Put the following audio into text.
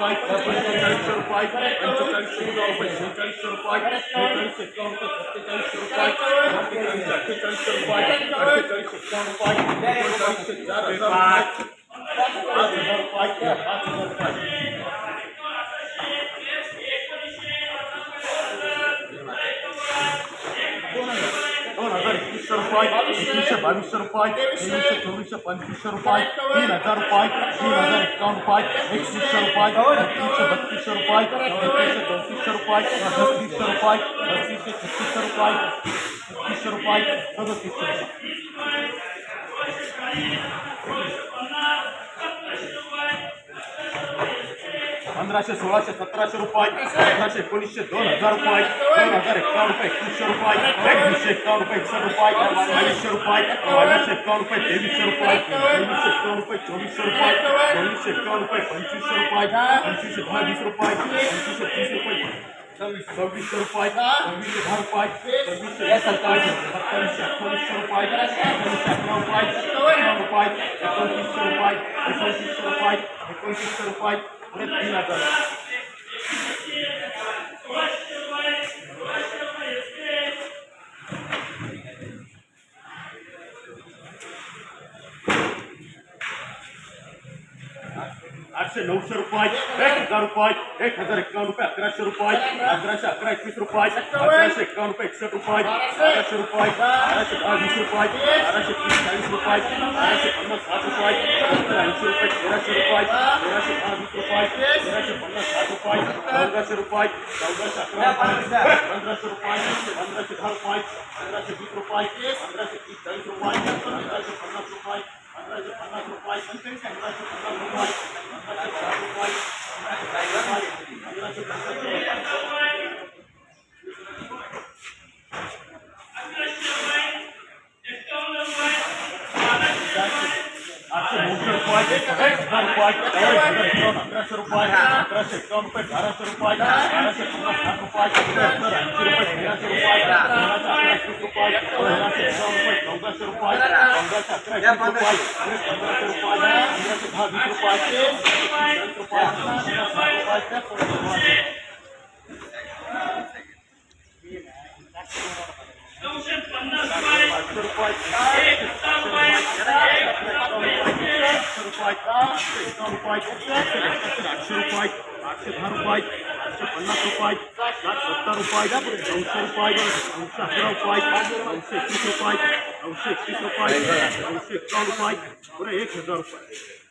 रुपये पंचेचाळीस रुपये शेहेचाळीस रुपये बेचाळीस एकावन्न सत्तेचाळीस रुपये अठ्ठेचाळीस अठ्ठेचाळीस रुपये अठ्ठेचाळीस एकावन्न रुपये एकोणचाळीस चार हजार रुपये पाच हजार रुपये पाच हजार रुपये हजार एकवीसशे रुपये एकवीसशे बावीसशे रुपये तेवीसशे चोवीसशे पंचवीसशे रुपये तीन हजार रुपये तीन हजार एकावन्न रुपये एकवीसशे रुपये एकवीसशे बत्तीसशे रुपये एकवीसशे चौतीसशे रुपये बत्तीसशे रुपये बत्तीसशे छत्तीसशे रुपये छत्तीसशे रुपये सदतीसशे रुपये पंधराशे सोळाशे सतराशे रुपये अठराशे एकोणीसशे दोन हजार रुपये दोन हजार एकावन्न रुपये एकवीसशे रुपये एकवीसशे एकावन्न रुपये एकशे रुपये बावीसशे रुपये बावीसशे एकावन्न रुपये तेवीसशे रुपये तेवीसशे एकावन्न रुपये चोवीसशे रुपये चोवीसशे एकावन्न रुपये पंचवीसशे रुपये पंचवीसशे दहा वीस रुपये पंचवीसशे तीस रुपये सव्वीस सव्वीसशे रुपये सव्वीसशे दहा रुपये सव्वीसशे सत्तावीसशे सत्तावीसशे अठ्ठावीसशे रुपये अठ्ठावीसशे अकरा रुपये अकरा रुपये एकोणतीसशे रुपये एकोणतीसशे रुपये एकोणतीसशे रुपये तीन हजार आठशे नऊशे रुपये एक हजार रुपये एक हजार एकावन्न रुपये अकराशे रुपये अकराशे अकरा एकवीस रुपये अकराशे एकावन्न रुपये एकसष्ट रुपये अकराशे रुपये बाराशे दहा वीस रुपये बाराशे तीस चाळीस रुपये बाराशे पन्नास साठ रुपये ऐंशी रुपये तेराशे रुपये तेराशे दहा वीस रुपये तेराशे पन्नास साठ रुपये चौदाशे रुपये चौदाशे अकरा रुपये पंधराशे रुपये पंधराशे दहा रुपये पंधराशे वीस रुपये पंधराशे तीस चाळीस रुपये पंधराशे पन्नास रुपये पंधराशे पन्नास रुपये पंधराशे पन्नास रुपये रुपये सतराशे रुपये एक एकावन्न रुपये बाराशे रुपये बाराशे पन्नास रुपये तेराशे रुपये तेराशे रुपये तेराशे रुपये चौदाशे रुपये चौदाशे रुपये पंधराशे रुपये पंधराशे दहा वीस पन्नास रुपये. રૂપિયા ત્રણસો રૂપિયા આઠસો રૂપિયા આઠસો અઢાર રૂપિયા આઠસો પચાસ રૂપિયા સાત સત્તર રૂપિયા નવસો રૂપિયા નવસો અઢાર રૂપિયા નવસો એકવીસ રૂપિયા નવસો એકવીસ રૂપિયા નવસો એકાવન રૂપિયા પૂરા એક હજાર રૂપિયા